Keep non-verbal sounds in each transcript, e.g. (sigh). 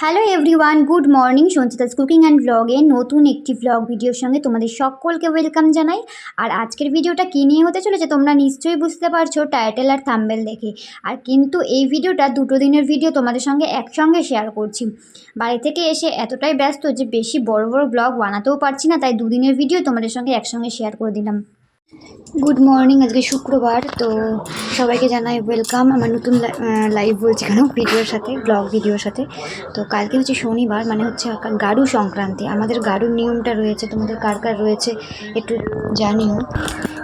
Hello everyone good morning Sanchita's cooking and ব্লগে নতুন একটি ব্লগ ভিডিওর সঙ্গে তোমাদের সকলকে ওয়েলকাম জানাই। আর আজকের ভিডিওটা কী নিয়ে হতে চলেছে তোমরা নিশ্চয়ই বুঝতে পারছ টাইটেল আর থাম্বেল দেখে। আর কিন্তু এই ভিডিওটা দুটো দিনের ভিডিও তোমাদের সঙ্গে একসঙ্গে শেয়ার করছি। বাড়ি থেকে এসে এতটাই ব্যস্ত যে বেশি বড় বড় ব্লগ বানাতেও পারছি না, তাই দুদিনের ভিডিও তোমাদের সঙ্গে একসঙ্গে শেয়ার করে দিলাম। গুড মর্নিং আজকে শুক্রবার, তো সবাইকে জানাই ওয়েলকাম আমার নতুন লাইভ বলছি কেন? ভিডিওর সাথে ব্লগ ভিডিওর সাথে। তো কালকে হচ্ছে শনিবার মানে হচ্ছে গাড়ু সংক্রান্তি। আমাদের গাড়ুর নিয়মটা রয়েছে, তোমাদের কার কার রয়েছে একটু জানিও।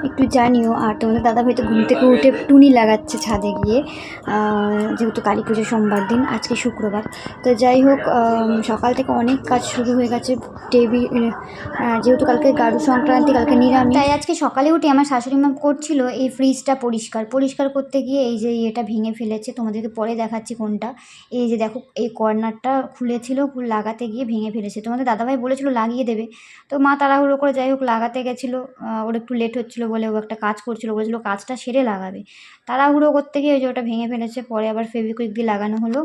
একটু জানিও, আর তোমাদের দাদা হয়তো ঘুম থেকে উঠে টুনি লাগাচ্ছে ছাদে গিয়ে যেহেতু কালী পুজো সোমবার দিন, আজকে শুক্রবার। তো যাই হোক সকাল থেকে অনেক কাজ শুরু হয়ে গেছে টেবিল যেহেতু কালকে গাড়ু সংক্রান্তি, কালকে নিরামিষ। তাই আজকে সকালে উঠে আমার শাশুড়ি মা করছিল এই ফ্রিজটা পরিষ্কার। পরিষ্কার করতে গিয়ে এই যে এটা ভেঙে ফেলেছে, তোমাদেরকে পরে দেখাচ্ছি কোনটা। এই যে দেখো, এই কর্নারটা খুলেছিল লাগাতে গিয়ে ভেঙে ফেলেছে। তোমাদের দাদাভাই বলেছিল লাগিয়ে দেবে। তো মা তাড়াহুড়ো করে যাই হোক, লাগাতে গেছিল ওর একটু লেট হচ্ছিল বলে ও একটা কাজ করছিল, বলেছিল কাজটা সেরে লাগাবে। তাড়াহুড়ো করতে গিয়ে ওই যে ওটা ভেঙে ফেলেছে, পরে আবার ফেভিকুইক দিয়ে লাগানো হলো।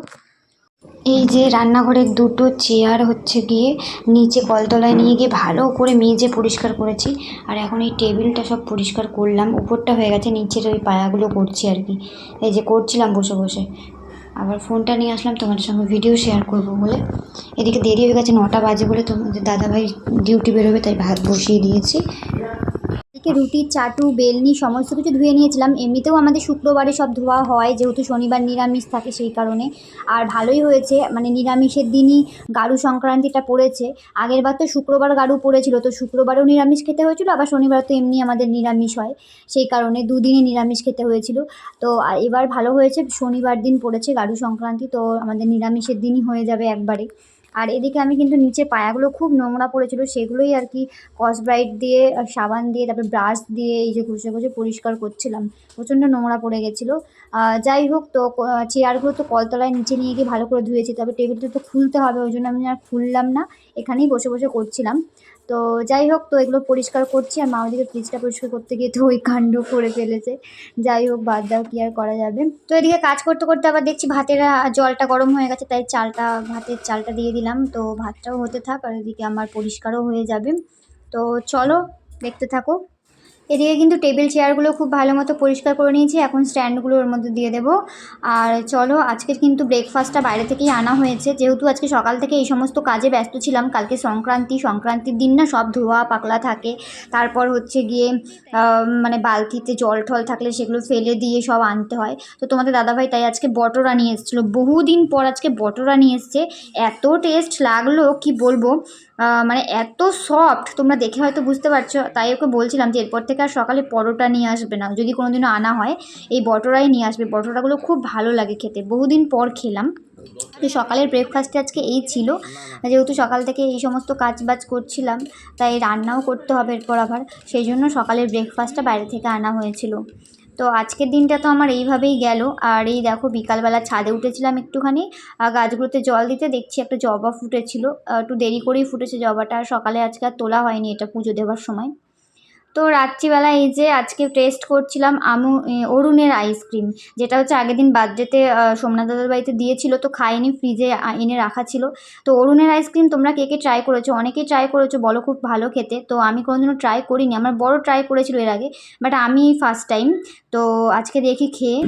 এই যে রান্নাঘরের দুটো চেয়ার হচ্ছে গিয়ে, নিচে কলতলায় নিয়ে গিয়ে ভালো করে মেজে পরিষ্কার করেছি। আর এখন এই টেবিলটা সব পরিষ্কার করলাম, উপরটা হয়ে গেছে, নিচের ওই পায়াগুলো করছি আর কি। এই যে করছিলাম বসে বসে। আবার ফোনটা নিয়ে আসলাম, তোমাদের সঙ্গে ভিডিও শেয়ার করব বলে। এদিকে দেরি হয়ে গেছে নটা বাজে বলে তোমাদের দাদাভাই ডিউটি বেরোবে, তাই ভাত বসিয়ে দিয়েছি। এদিকে রুটি, চাটু, বেলনি, সমস্ত কিছু ধুয়ে নিয়েছিলাম। এমনিতেও আমাদের শুক্রবারে সব ধোয়া হয়, যেহেতু শনিবার নিরামিষ থাকে সেই কারণে। আর ভালোই হয়েছে মানে নিরামিষের দিনই গাড়ু সংক্রান্তিটা পড়েছে। আগের বার তো শুক্রবার গাড়ু পড়েছিল, তো শুক্রবারেও নিরামিষ খেতে হয়েছিল, আবার শনিবার তো এমনি আমাদের নিরামিষ হয়। সেই কারণে দুদিনই নিরামিষ খেতে হয়েছিল। তো এবার ভালো হয়েছে, শনিবার দিন পড়েছে গাড়ু সংক্রান্তি, তো আমাদের নিরামিষের দিনই হয়ে যাবে একবারে। আর এদিকে আমি কিন্তু নিচে পায়াগুলো খুব নোংরা পড়েছিল, সেগুলোই আর কি স্কচব্রাইট দিয়ে সাবান দিয়ে, তারপরে ব্রাশ দিয়ে এই যে ঘষে ঘষে পরিষ্কার করছিলাম। প্রচণ্ড নোংরা পড়ে গেছিল। যাই হোক তো চেয়ারগুলো তো কলতলায় নিচে নিয়ে গিয়ে ভালো করে ধুয়েছি, তবে টেবিলটা তো খুলতে হবে, ওই জন্য আমি আর খুললাম না। এখানেই বসে বসে করছিলাম। তো যাই হোক, তো এগুলো পরিষ্কার করছি আর মা ওদিকে ফ্রিজটা পরিষ্কার করতে গিয়ে তো ওই কাণ্ড করে ফেলেছে। যাই হোক, বাদ দাও কি আর করা যাবে। তো এদিকে কাজ করতে করতে আবার দেখছি ভাতের জলটা গরম হয়ে গেছে, তাই চালটা, ভাতের চালটা দিয়ে দিলাম। তো ভাতটাও হতে থাক আর এদিকে আমার পরিষ্কারও হয়ে যাবে। তো চলো, দেখতে থাকো। এদিকে কিন্তু টেবিল চেয়ারগুলো খুব ভালো মতো পরিষ্কার করে নিয়েছি। এখন স্ট্যান্ডগুলো ওর মধ্যে দিয়ে দেবো। আর চলো আজকে কিন্তু ব্রেকফাস্টটা বাইরে থেকেই আনা হয়েছে। যেহেতু আজকে সকাল থেকে এই সমস্ত কাজে ব্যস্ত ছিলাম, কালকে সংক্রান্তি, সংক্রান্তির দিন না সব ধোয়া পাকলা থাকে। তারপর হচ্ছে গিয়ে মানে বালতিতে জল টল থাকলে সেগুলো ফেলে দিয়ে সব আনতে হয়। তো তোমাদের দাদাভাই তাই আজকে বটরা নিয়ে এসেছিল। বহুদিন পর আজকে বটরা নিয়ে এসছে। এত টেস্ট লাগল, কি বলব? মানে এত সফট তোমরা দেখে হয়তো বুঝতে পারছ, তাই ওকে বলছিলাম যে এরপর থেকে আর সকালে পরোটা নিয়ে আসবে না, যদি কোনোদিনও আনা হয়, এই বটরাই নিয়ে আসবে, বটরাগুলো খুব ভালো লাগে খেতে, বহুদিন পর খেলাম, তো সকালের ব্রেকফাস্টে আজকে এই ছিল, যেহেতু সকাল থেকে এই সমস্ত কাজ বাজ করছিলাম, তাই রান্নাও করতে হবে এরপর আবার, সেই জন্য সকালের ব্রেকফাস্টটা বাইরে থেকে আনা হয়েছিল তো আজকের দিনটা তো আমার এইভাবেই গেল। আর এই দেখো, বিকালবেলা ছাদে উঠেছিলাম একটুখানি। গাছগুলোতে জল দিতে দেখছি একটা জবা ফুটেছিল। একটু দেরি করেই ফুটেছে জবাটা। আর সকালে আজকে আর তোলা হয়নি এটা পুজো দেওয়ার সময়। তো রাত্রিবেলা এই যে আজকে টেস্ট করছিলাম আমু অরুণের আইসক্রিম যেটা হচ্ছে আগের দিন বার্থডেতে সোমনাথ দাদার বাড়িতে দিয়েছিল, তো খাইনি ফ্রিজে এনে রাখা ছিল। তো অরুণের আইসক্রিম তোমরা কে কে ট্রাই করেছ? অনেকেই ট্রাই করেছ, বলো খুব ভালো খেতে। তো আমি কোনোদিনও ট্রাই করিনি, আমার বড় ট্রাই করেছিল এর আগে বাট আমি ফার্স্ট টাইম তো আজকে দেখি খেয়ে।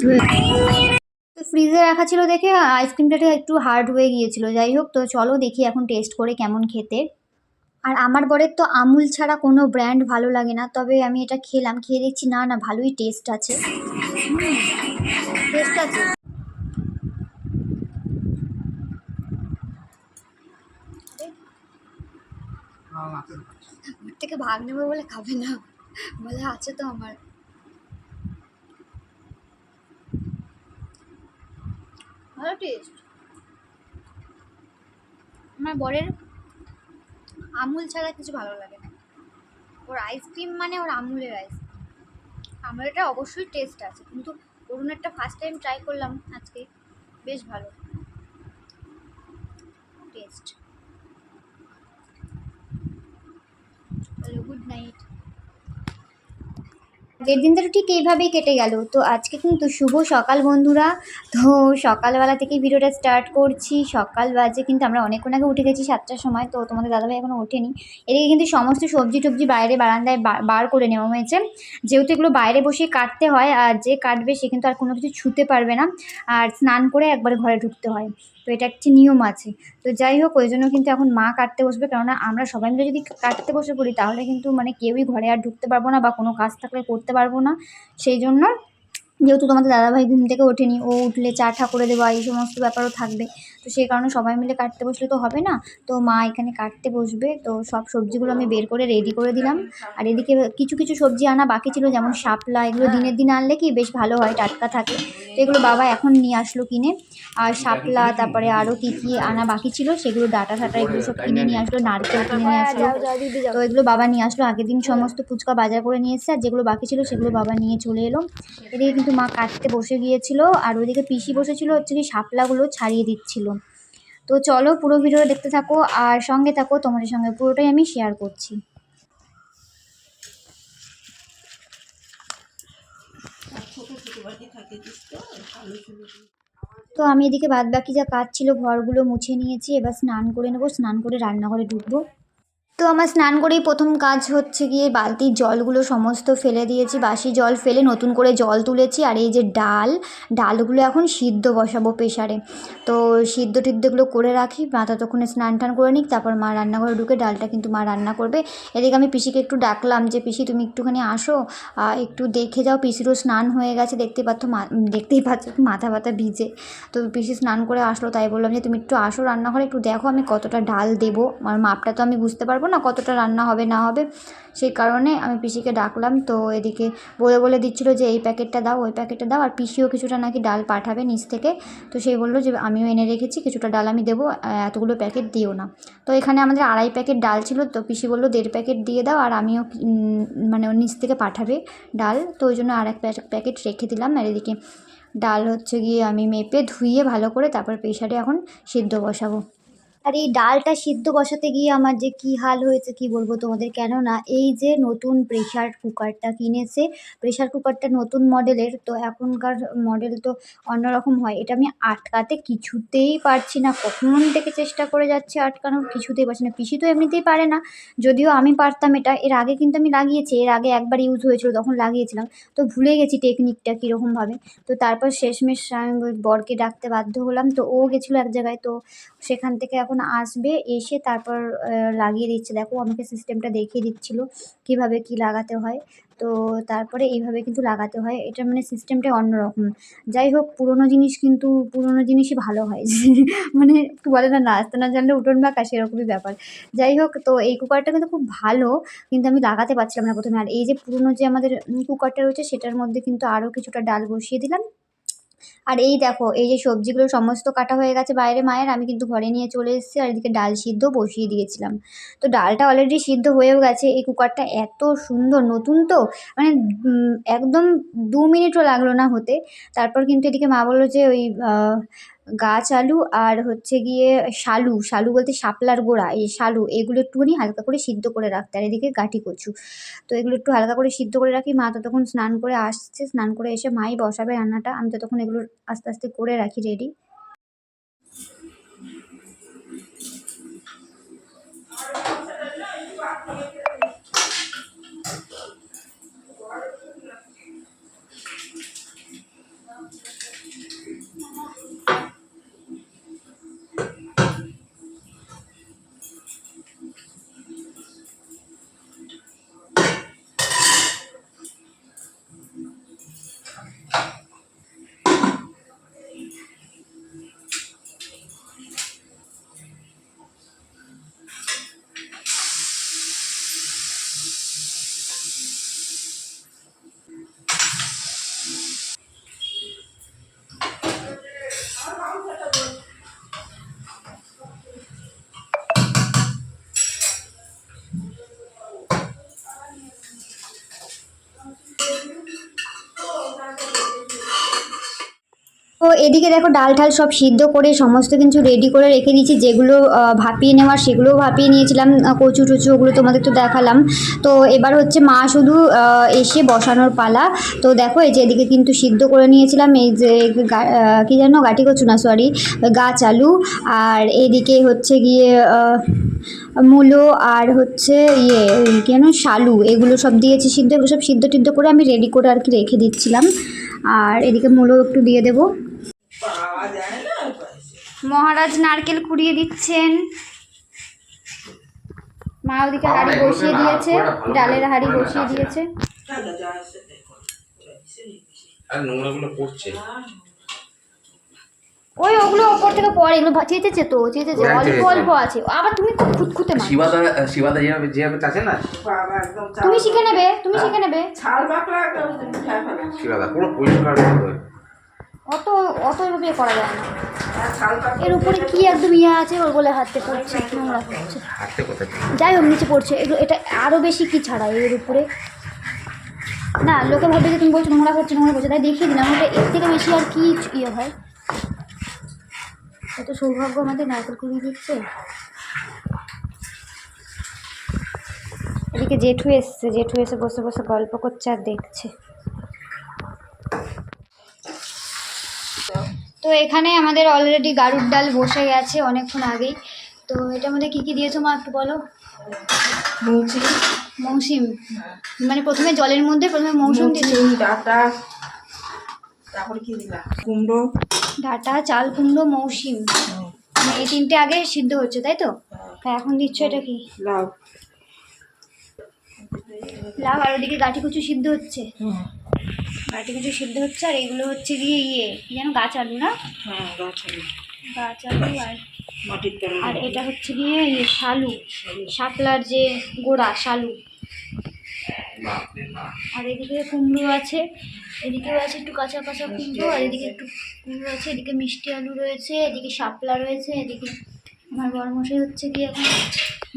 তো ফ্রিজে রাখা ছিল দেখে আইসক্রিমটা একটু হার্ড হয়ে গিয়েছিল। যাই হোক তো চলো দেখি এখন টেস্ট করে কেমন খেতে। আর আমার বরের তো আমুল ছাড়া কোনো ব্র্যান্ড ভালো লাগে না তবে আমি এটা খেলাম। খেয়ে দেখছি না না ভালোই টেস্ট আছে। টেস্ট আছে? থেকে ভাগ নেব বলে খাবে না। বলে আছে তো আমার। টেস্ট আমার বরের আমুল ছাড়া কিছু ভালো লাগে না। ওর আইসক্রিম মানে ওর আমুলের আইসক্রিম আমুলেরটা অবশ্যই টেস্ট আছে, কিন্তু অরুণেরটা ফার্স্ট টাইম ট্রাই করলাম আজকে, বেশ ভালো। টেস্ট চলো গুড নাইট আগের দিনটা তো ঠিক এইভাবেই কেটে গেল। তো আজকে কিন্তু শুভ সকাল বন্ধুরা। তো সকালবেলা থেকে ভিডিওটা স্টার্ট করছি। সকাল বাজে কিন্তু আমরা অনেকক্ষণ আগে উঠে গেছি সাতটার সময়। তো তোমাদের দাদাভাই এখনও ওঠেনি। এদিকে কিন্তু সমস্ত সবজি টবজি বাইরে বারান্দায় বার করে নেওয়া হয়েছে। যেহেতু এগুলো বাইরে বসে কাটতে হয়, আর যে কাটবে সে কিন্তু আর কোনো কিছু ছুতে পারবে না। আর স্নান করে একবার ঘরে ঢুকতে হয়। তো এটা একটি নিয়ম আছে। তো যাই হোক, ওই জন্য কিন্তু এখন মা কাটতে বসবে। কেননা আমরা সবাই মিলে যদি কাটতে বসে পড়ি, তাহলে কিন্তু মানে কেউই ঘরে আর ঢুকতে পারব না বা কোনো কাজ থাকলে করতে পারব না। সেই জন্য যেহেতু তোমাদের দাদাভাই ঘুম থেকে ওঠেনি, ও উঠলে চা ঠা করে দেওয়া এই সমস্ত ব্যাপারও থাকবে। তো সেই কারণে সবাই মিলে কাটতে বসলে তো হবে না। তো মা এখানে কাটতে বসবে। তো সব সবজিগুলো আমি বের করে রেডি করে দিলাম। আর এদিকে কিছু কিছু সবজি আনা বাকি ছিল যেমন শাপলা এগুলো দিনের দিন আনলে কি বেশ ভালো হয় টাটকা থাকে। তো এগুলো বাবা এখন নিয়ে আসলো কিনে। আর শাপলা তারপরে আরও কী কী আনা বাকি ছিল সেগুলো ডাটা ফাটা এগুলো সব কিনে নিয়ে আসলো নারকেল কিনে নিয়ে আসলো। তো এগুলো বাবা নিয়ে আসলো। আগের দিন সমস্ত ফুচকা বাজার করে নিয়ে এসেছে আর যেগুলো বাকি ছিল সেগুলো বাবা নিয়ে চলে এলো। এদিকে কিন্তু মা কাটতে বসে গিয়েছিল আর ওইদিকে পিসি বসেছিল হচ্ছে কি শাপলাগুলো ছাড়িয়ে দিচ্ছিল। তো চলো পুরো ভিডিও দেখতে থাকো আর সঙ্গে থাকো, তোমাদের সঙ্গে পুরোটাই আমি শেয়ার করছি। তো আমি এদিকে বাদ বাকি যা কাজ ছিল, ঘরগুলো মুছে নিয়েছি, এবার স্নান করে নেব, স্নান করে রান্নাঘরে ঢুকবো। তো আমার স্নান করেই প্রথম কাজ হচ্ছে গিয়ে বালতির জলগুলো সমস্ত ফেলে দিয়েছি। বাসি জল ফেলে নতুন করে জল তুলেছি। আর এই যে ডাল, ডালগুলো এখন সিদ্ধ বসাবো প্রেশারে তো সিদ্ধ টিদ্ধগুলো করে রাখি। মা ততক্ষণে স্নান টান করে নিক। তারপর মা রান্নাঘরে ঢুকে ডালটা কিন্তু মা রান্না করবে। এদিকে আমি পিসিকে একটু ডাকলাম যে, পিসি, তুমি একটুখানি আসো। একটু দেখে যাও। পিসিরও স্নান হয়ে গেছে। দেখতে পাচ্ছ মা- দেখতেই পাচ্ছ মাথা ব্যথা ভিজে। তো পিসি স্নান করে আসলো। তাই বললাম যে, তুমি একটু আসো রান্নাঘরে। একটু দেখো আমি কতটা ডাল দেবো। আমার মাপটা তো আমি বুঝতে পারব না কতটা রান্না হবে না হবে, সেই কারণে আমি পিসিকে ডাকলাম। তো এদিকে বলে বলে দিচ্ছিল যে, এই প্যাকেটটা দাও, ওই প্যাকেটটা দাও। আর পিসিও কিছুটা নাকি ডাল পাঠাবে নিচ থেকে। তো সেই বলল যে, আমিও এনে রেখেছি, কিছুটা ডাল আমি দেবো এতগুলো প্যাকেট দিও না। তো এখানে আমাদের আড়াই প্যাকেট ডাল ছিল, তো পিসি বলল, দেড় প্যাকেট দিয়ে দাও, আর আমিও মানে ওর নিচ থেকে পাঠাবে ডাল। তো ওই জন্য আর এক প্যাকেট রেখে দিলাম। আর এদিকে ডাল হচ্ছে গিয়ে আমি মেপে ধুইয়ে ভালো করে তারপর প্রেশারে এখন সিদ্ধ বসাবো। আর এই ডালটা সিদ্ধ বসাতে গিয়ে আমার যে কী হাল হয়েছে কি বলব তোমাদের? কেননা এই যে নতুন প্রেশার কুকারটা কিনেছে প্রেশার কুকারটা নতুন মডেলের তো এখনকার মডেল তো অন্যরকম হয়। এটা আমি আটকাতে কিছুতেই পারছি না। কখন থেকে চেষ্টা করে যাচ্ছে আটকানোর কিছুতেই পারছি না। পিসি তো এমনিতেই পারে না। যদিও আমি পারতাম এটা, এর আগে কিন্তু আমি লাগিয়েছি। এর আগে একবার ইউজ হয়েছিল, তখন লাগিয়েছিলাম। তো ভুলে গেছি টেকনিকটা কীরকমভাবে। তো তারপর শেষমেশ আমি বরকে ডাকতে বাধ্য হলাম। তো ও গেছিল এক জায়গায়, তো সেখান থেকে এখন আসবে, এসে তারপর লাগিয়ে দিচ্ছে। দেখো, আমাকে সিস্টেমটা দেখিয়ে দিচ্ছিল কীভাবে কি লাগাতে হয়। তো তারপরে এইভাবে কিন্তু লাগাতে হয়। এটা মানে সিস্টেমটা অন্যরকম যাই হোক, পুরোনো জিনিস কিন্তু, পুরোনো জিনিসই ভালো হয়। (laughs) মানে কি বলে না, নাচতে না জানলে উঠোন বাঁকা, সেরকমই ব্যাপার। যাই হোক, তো এই কুকারটা কিন্তু খুব ভালো, কিন্তু আমি লাগাতে পারছিলাম না প্রথমে। আর এই যে পুরনো যে আমাদের কুকারটা রয়েছে, সেটার মধ্যে কিন্তু আরও কিছুটা ডাল বসিয়ে দিলাম। আর এই দেখো, এই যে সবজিগুলো সমস্ত কাটা হয়ে গেছে বাইরে মায়ের, আমি কিন্তু ঘরে নিয়ে চলে এসেছি আর এদিকে ডাল সিদ্ধ বসিয়ে দিয়েছিলাম। তো ডালটা অলরেডি সিদ্ধ হয়েও গেছে, এই কুকারটা এত সুন্দর, নতুন তো মানে একদম দু মিনিটও লাগল না হতে। তারপর কিন্তু এদিকে মা বলল যে ওই গাছ, আলু আর হচ্ছে গিয়ে শালু শালু বলতে শাপলার গোড়া, এই শালু, এগুলো একটুখানি হালকা করে সিদ্ধ করে রাখতে, আর এদিকে গাঠি কচু। তো এগুলো একটু হালকা করে সিদ্ধ করে রাখি, মা ততক্ষণ স্নান করে আসছে, স্নান করে এসে মাই বসাবে রান্নাটা, আমি ততক্ষণ এগুলো আস্তে আস্তে করে রাখি রেডি এদিকে দেখো ডাল ঠাল সব সিদ্ধ করে সমস্ত কিছু রেডি করে রেখে দিয়েছি, যেগুলো ভাপিয়ে নেওয়ার সেগুলোও ভাপিয়ে নিয়েছিলাম কচু টচু ওগুলো তোমাদের তো দেখালাম। তো এবার হচ্ছে মা শুধু এসে বসানোর পালা। তো দেখো এই যে এদিকে কিন্তু সিদ্ধ করে নিয়েছিলাম, এই যে কি জানো গাটি কচু না সরি গাছ আলু। আর এদিকে হচ্ছে গিয়ে মূলো আর হচ্ছে ইয়ে কি যেন, শালু, এগুলো সব দিয়েছি সিদ্ধ এগুলো সব সিদ্ধ টিদ্ধ করে আমি রেডি করে আর কি রেখে দিচ্ছিলাম। আর এদিকে মূলো একটু দিয়ে দেবো পাওয়া যায় না ওই পাশে। মহারাজ নারকেল কুড়িয়ে দিচ্ছেন। মা ওদিকে হাড়ি বসিয়ে দিয়েছে ডালের হাড়ি বসিয়ে দিয়েছে। ওই ওগুলো ওপর থেকে পরে এগুলো চেঁচেছে তো চেঁচেছে হ্যাঁ, অল্প অল্প আছে। আবার তুমি খুব খুঁতখুঁতে মা শিবাদা শিবাদা যেভাবে যেভাবে চাচে না? তুমি শিখে নেবে তুমি শিখে নেবে। ছাল বাকলা। শিবাদা পুরো পরিষ্কার অত অত এভাবে করা যায় না। এর উপরে কি একদম ইয়ে আছে ওর বলে হাতে পড়ছে নোংরা পড়ছে। যাই হোক নিচে পড়ছে। এগুলো এটা আরও বেশি কি ছাড়া এর উপরে? না লোকে ভাবে যে তুমি বলছো নোংরা করছে নোংরা করছে তাই দেখিয়ে দিলাম। ওটা এর থেকে বেশি আর কি ইয়ে হয় এত সৌভাগ্য আমাদের নারকেল কুড়িয়ে দিচ্ছে। এদিকে জেঠু এসছে। জেঠু এসে বসে বসে গল্প করছে আর দেখছে। তো এখানে আমাদের অলরেডি গাড়ুর ডাল বসে গেছে অনেকক্ষণ আগেই। তো এটার মধ্যে কী কী দিয়েছ মা একটু বলো? মুচি মৌসুম। মানে প্রথমে জলের মধ্যে প্রথমে মৌসুম দিয়েছ? ডাটা তারপরে কি কুমড়ো। ডাটা চাল কুমড়ো মৌসুম। মানে এই তিনটে আগে সিদ্ধ হচ্ছে তাই তো? তা এখন দিচ্ছ এটা কি? লাউ। লাভ আর ওদিকে গাঠি কুচু সিদ্ধ হচ্ছে। গাঠি কিছু সিদ্ধ হচ্ছে আর এগুলো হচ্ছে গিয়ে ইয়ে কি যেন গাছ আলু না? হ্যাঁ গাছ আলু। গাছ আলু আর মাটির তলে আর এটা হচ্ছে গিয়ে ইয়ে শালু। শাপলার যে গোড়া শালু। আর এদিকে কুমড়ো আছে এদিকেও আছে একটু কাঁচা কাঁচা কুমড়ো আর এদিকে একটু কুমড়ো আছে এদিকে মিষ্টি আলু রয়েছে এদিকে শাপলা রয়েছে এদিকে আমার বরমশাই হচ্ছে কি এখন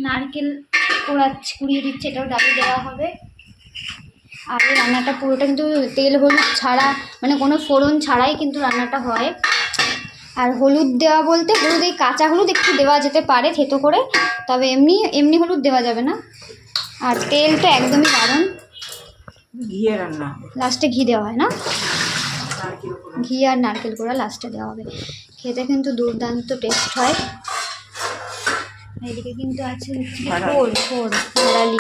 নারকেল কোড়াচ্ছে কুড়িয়ে দিচ্ছে এটাও ডালে দেওয়া হবে। আর এই রান্নাটা পুরোটা কিন্তু তেল হলুদ ছাড়া মানে কোনো ফোড়ন ছাড়াই কিন্তু রান্নাটা হয়। আর হলুদ দেওয়া বলতে হলুদ এই কাঁচা হলুদ একটু দেওয়া যেতে পারে থেতো করে তবে এমনি এমনি হলুদ দেওয়া যাবে না। আর তেল তো একদমই বারণ ঘিয়ে রান্না লাস্টে ঘি দেওয়া হয় না? ঘি আর নারকেল কোড়া লাস্টে দেওয়া হবে। খেতে কিন্তু দুর্দান্ত টেস্ট হয়। এদিকে কিন্তু আছে। ফোর ফোর ভাড়ালি।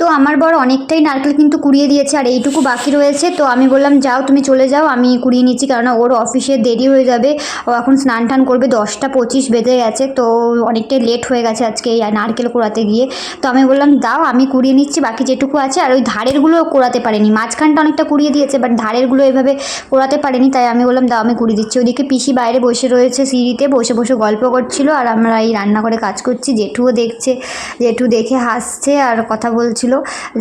তো আমার বড় অনেকটাই নারকেল কিন্তু কুড়িয়ে দিয়েছে আর এইটুকু বাকি রয়েছে। তো আমি বললাম, যাও, তুমি চলে যাও, আমি কুড়িয়ে নিচ্ছি কেননা ওর অফিসে দেরি হয়ে যাবে। ও এখন স্নান টান করবে, দশটা পঁচিশ বেজে গেছে, তো অনেকটাই লেট হয়ে গেছে আজকে এই নারকেল কোড়াতে গিয়ে। তো আমি বললাম, দাও, আমি কুড়িয়ে নিচ্ছি, বাকি যেটুকু আছে। আর ওই ধারেরগুলো কোড়াতে পারেনি, মাঝখানটা অনেকটা কুড়িয়ে দিয়েছে বাট ধারেরগুলো এভাবে কোড়াতে পারেনি, তাই আমি বললাম, দাও, আমি কুড়িয়ে দিচ্ছি। ওদিকে পিসি বাইরে বসে রয়েছে সিঁড়িতে, বসে বসে গল্প করছিল, আর আমরা এই রান্না করে কাজ করছি, জেঠুও দেখছে, জেঠু দেখে হাসছে আর কথা বলছিল।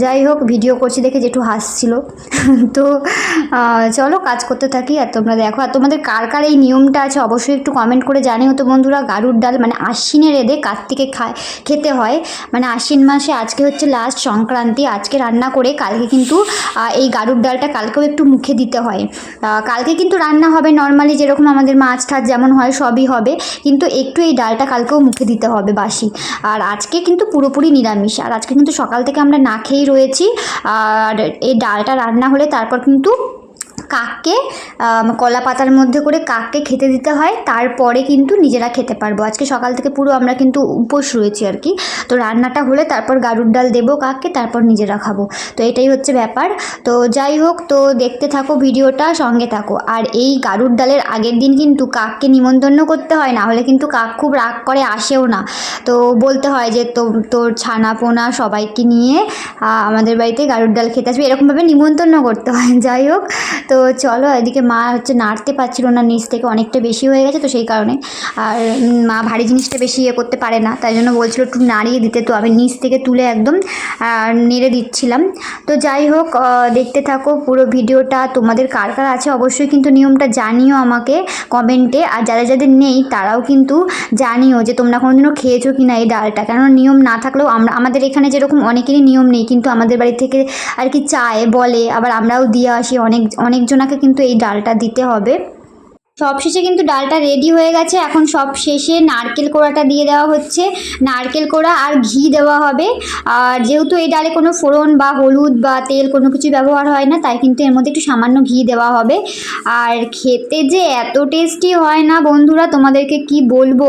যাই হোক ভিডিও করছি দেখে জেঠু হাসছিল। (laughs) তো চলো কাজ করতে থাকি আর তোমরা দেখো। আর তোমাদের কার কার এই নিয়মটা আছে অবশ্যই একটু কমেন্ট করে জানিও তো বন্ধুরা। গারুর ডাল মানে আশ্বিনের এদে কার্তিকে খায়, খেতে হয়। মানে আশ্বিন মাসে আজকে হচ্ছে লাস্ট সংক্রান্তি। আজকে রান্না করে কালকে কিন্তু এই গারুর ডালটা কালকেও একটু মুখে দিতে হয়। কালকে কিন্তু রান্না হবে নর্মালি যেরকম আমাদের মাছ ঠাছ যেমন হয় সবই হবে। কিন্তু একটু এই ডালটা কালকেও মুখে দিতে হবে বাসি। আর আজকে কিন্তু পুরোপুরি নিরামিষ। আর আজকে কিন্তু সকাল থেকে আমরা না খেয়েই রয়েছি। আর এই ডালটা রান্না হলে তারপর কিন্তু কাককে কলা পাতার মধ্যে করে কাককে খেতে দিতে হয়, তারপরে কিন্তু নিজেরা খেতে পারব। আজকে সকাল থেকে পুরো আমরা কিন্তু উপোস রয়েছি আর কি। তো রান্নাটা হলে তারপর গাড়ুর ডাল দেবো কাককে, তারপর নিজেরা খাব। তো এটাই হচ্ছে ব্যাপার। তো যাই হোক, তো দেখতে থাকো ভিডিওটা, সঙ্গে থাকো। আর এই গাড়ুর ডালের আগের দিন কিন্তু কাককে নিমন্ত্রণ করতে হয়, না হলে কিন্তু কাক খুব রাগ করে, আসেও না। তো বলতে হয় যে তো তোর ছানা পোনা সবাইকে নিয়ে আমাদের বাড়িতে গাড়ুর ডাল খেতে আসবে। এরকমভাবে নিমন্ত্রণ করতে হয়। যাই হোক, তো চলো, এদিকে মা হচ্ছে নাড়তে পারছিল না, নিচ থেকে অনেকটা বেশি হয়ে গেছে তো সেই কারণে। আর মা ভারী জিনিসটা বেশি ইয়ে করতে পারে না, তাই জন্য বলছিল একটু নাড়িয়ে দিতে। তো আমি নিচ থেকে তুলে একদম নেড়ে দিচ্ছিলাম। তো যাই হোক দেখতে থাকো পুরো ভিডিওটা, তোমাদের কার কার আছে অবশ্যই কিন্তু নিয়মটা জানিও আমাকে কমেন্টে। আর যাদের যাদের নেই, তারাও কিন্তু জানিও যে তোমরা কোনোদিনও খেয়েছো কি না এই ডালটা। কেননা নিয়ম না থাকলেও আমরা, আমাদের এখানে যেরকম অনেকেরই নিয়ম নেই, কিন্তু আমাদের বাড়ি থেকে আর কি চায়, বলে, আবার আমরাও দিয়ে আসি অনেক অনেক অনেকজনাকে কিন্তু এই ডালটা দিতে হবে। সব শেষে কিন্তু ডালটা রেডি হয়ে গেছে। এখন সব শেষে নারকেল কোড়াটা দিয়ে দেওয়া হচ্ছে। নারকেল কোড়া আর ঘি দেওয়া হবে। আর যেহেতু এই ডালে কোনো ফোড়ন বা হলুদ বা তেল কোনো কিছু ব্যবহার হয় না, তাই কিন্তু এর মধ্যে একটু সামান্য ঘি দেওয়া হবে। আর খেতে যে এত টেস্টি হয় না বন্ধুরা, তোমাদেরকে কি বলব?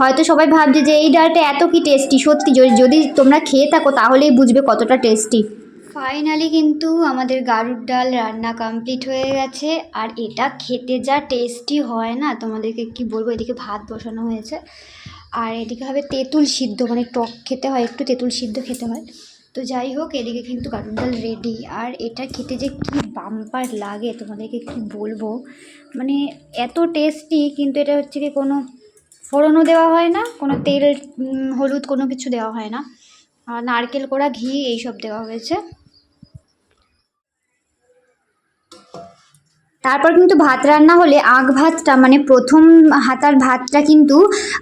হয়তো সবাই ভাবছে যে এই ডালটা এত কি টেস্টি সত্যি, যদি তোমরা খেয়ে থাকো তাহলেই বুঝবে কতটা টেস্টি ফাইনালি কিন্তু আমাদের গাড়ুর ডাল রান্না কমপ্লিট হয়ে গেছে। আর এটা খেতে যা টেস্টি হয় না, তোমাদেরকে কি বলব, এদিকে ভাত বসানো হয়েছে। আর এদিকে হবে তেঁতুল সিদ্ধ মানে টক খেতে হয়, একটু তেঁতুল সিদ্ধ খেতে হয়। তো যাই হোক, এদিকে কিন্তু গাড়ুর ডাল রেডি আর এটা খেতে যে কি বাম্পার লাগে, তোমাদেরকে কি বলব? মানে এত টেস্টি কিন্তু এটা হচ্ছে কি কোনো ফোড়নও দেওয়া হয় না, কোনো তেল হলুদ কোনো কিছু দেওয়া হয় না। নারকেল কোড়া, ঘি, এইসব দেওয়া হয়েছে। তারপর কিন্তু ভাত রান্না হলে আগ ভাতটা মানে প্রথম হাতার ভাতটা কিন্তু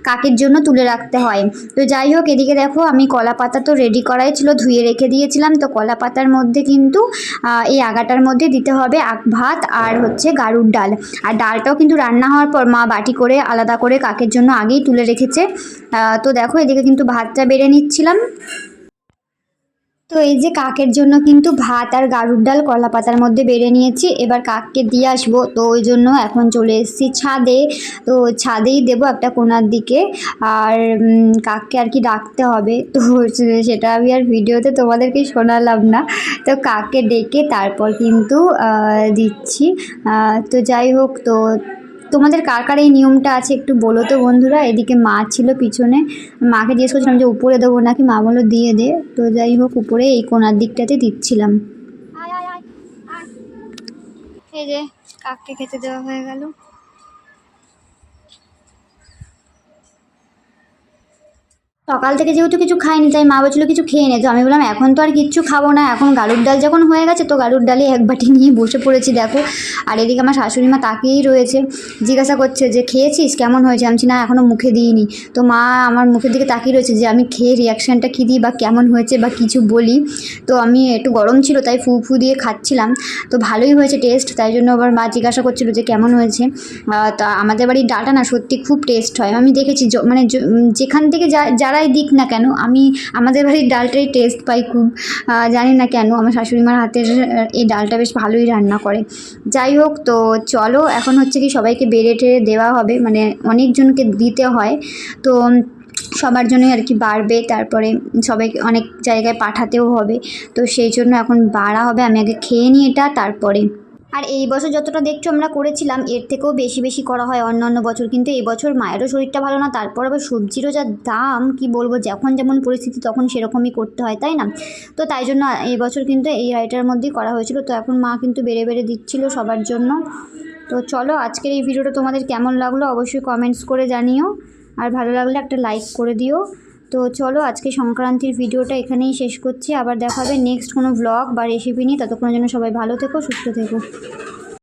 কাকের জন্য তুলে রাখতে হয়। তো যাই হোক, এদিকে দেখো আমি কলা পাতা তো রেডি করাই ছিল, ধুয়ে রেখে দিয়েছিলাম। তো কলা পাতার মধ্যে কিন্তু এই আগাটার মধ্যে দিতে হবে আগ ভাত আর হচ্ছে গাড়ুর ডাল। আর ডালটাও কিন্তু রান্না হওয়ার পর মা বাটি করে আলাদা করে কাকের জন্য আগেই তুলে রেখেছে। তো দেখো এদিকে কিন্তু ভাতটা বেড়ে নিচ্ছিলাম। তো এই যে কাকের জন্য কিন্তু ভাত আর গাড়ুর ডাল, কলা পাতার মধ্যে বেড়ে নিয়েছি। এবার কাককে দিয়ে আসব। তো ওই জন্য এখন চলে এসেছি ছাদে। তো ছাদেই দেবো একটা কোনার দিকে। আর কাককে আর কি ডাকতে হবে। তো (laughs) সেটা আমি আর ভিডিওতে তোমাদেরকে শোনালাম না। তো কাককে ডেকে তারপর কিন্তু দিচ্ছি। তো যাই হোক, তো তোমাদের কার কার এই নিয়মটা আছে একটু বলো তো বন্ধুরা? এদিকে মা ছিল পিছনে। মাকে জিজ্ঞেস করছিলাম যে উপরে দেবো নাকি? মা বলো দিয়ে দে। তো যাই হোক, উপরে এই কোনার দিকটাতে দিচ্ছিলাম। এই যে কাককে খেতে দেওয়া হয়ে গেল। সকাল থেকে যেহেতু কিছু খাইনি, তাই মা বলছিল কিছু খেয়ে নে। তো আমি বললাম, এখন তো আর কিচ্ছু খাব না, এখন গালুর ডাল যখন হয়ে গেছে, তো গালুর ডালে এক বাটি নিয়ে বসে পড়েছি, দেখো। আর এদিকে আমার শাশুড়ি মা তাকিয়েই রয়েছে, জিজ্ঞাসা করছে যে, খেয়েছিস? কেমন হয়েছে? আমি না এখনও মুখে দিইনি। তো মা আমার মুখের দিকে তাকিয়ে রয়েছে যে, আমি খেয়ে রিয়াকশানটা কী দিই বা কেমন হয়েছে বা কিছু বলি? তো আমি, একটু গরম ছিল, তাই ফু ফু দিয়ে খাচ্ছিলাম। তো ভালোই হয়েছে টেস্ট তাই জন্য আবার মা জিজ্ঞাসা করছিল যে, কেমন হয়েছে? তা আমাদের বাড়ির ডাটা না সত্যি খুব টেস্ট হয়। আমি দেখেছি মানে যেখান থেকে যা যারাই দিক না কেন, আমি, আমাদের বাড়ির ডালটাই টেস্ট পাই খুব। জানি না কেন, আমার শাশুড়ি মার হাতের এই ডালটা বেশ ভালোই রান্না করে। যাই হোক, তো চলো, এখন হচ্ছে কি সবাইকে বেড়ে টেড়ে দেওয়া হবে মানে অনেকজনকে দিতে হয়। তো সবার জন্যই আর কি বাড়বে, তারপরে সবাইকে অনেক জায়গায় পাঠাতেও হবে। তো সেই জন্য এখন বাড়া হবে, আমি আগে খেয়ে নিই এটা, তারপরে আর এই বছর যতটা দেখছ আমরা করেছিলাম, এর থেকেও বেশি বেশি করা হয় অন্য অন্য বছর। কিন্তু এই বছর মায়েরও শরীরটা ভালো না, তারপর আবার সবজিরও যা দাম, কি বলব, যখন যেমন পরিস্থিতি তখন সেরকমই করতে হয়, তাই না? তো তাই জন্য এই বছর কিন্তু এই আইটার মধ্যেই করা হয়েছিল। তো এখন মা কিন্তু বেড়ে বেড়ে দিচ্ছিল সবার জন্য। তো চলো আজকের এই ভিডিওটা তোমাদের কেমন লাগল অবশ্যই কমেন্টস করে জানিও। আর ভালো লাগলে একটা লাইক করে দিও। তো চলো আজকে সংক্রান্তির ভিডিওটা এখানেই শেষ করছি। আবার দেখা হবে নেক্সট কোনো ব্লগ বা রেসিপি নিয়ে। ততক্ষণের জন্য সবাই ভালো থেকো, সুস্থ থেকো।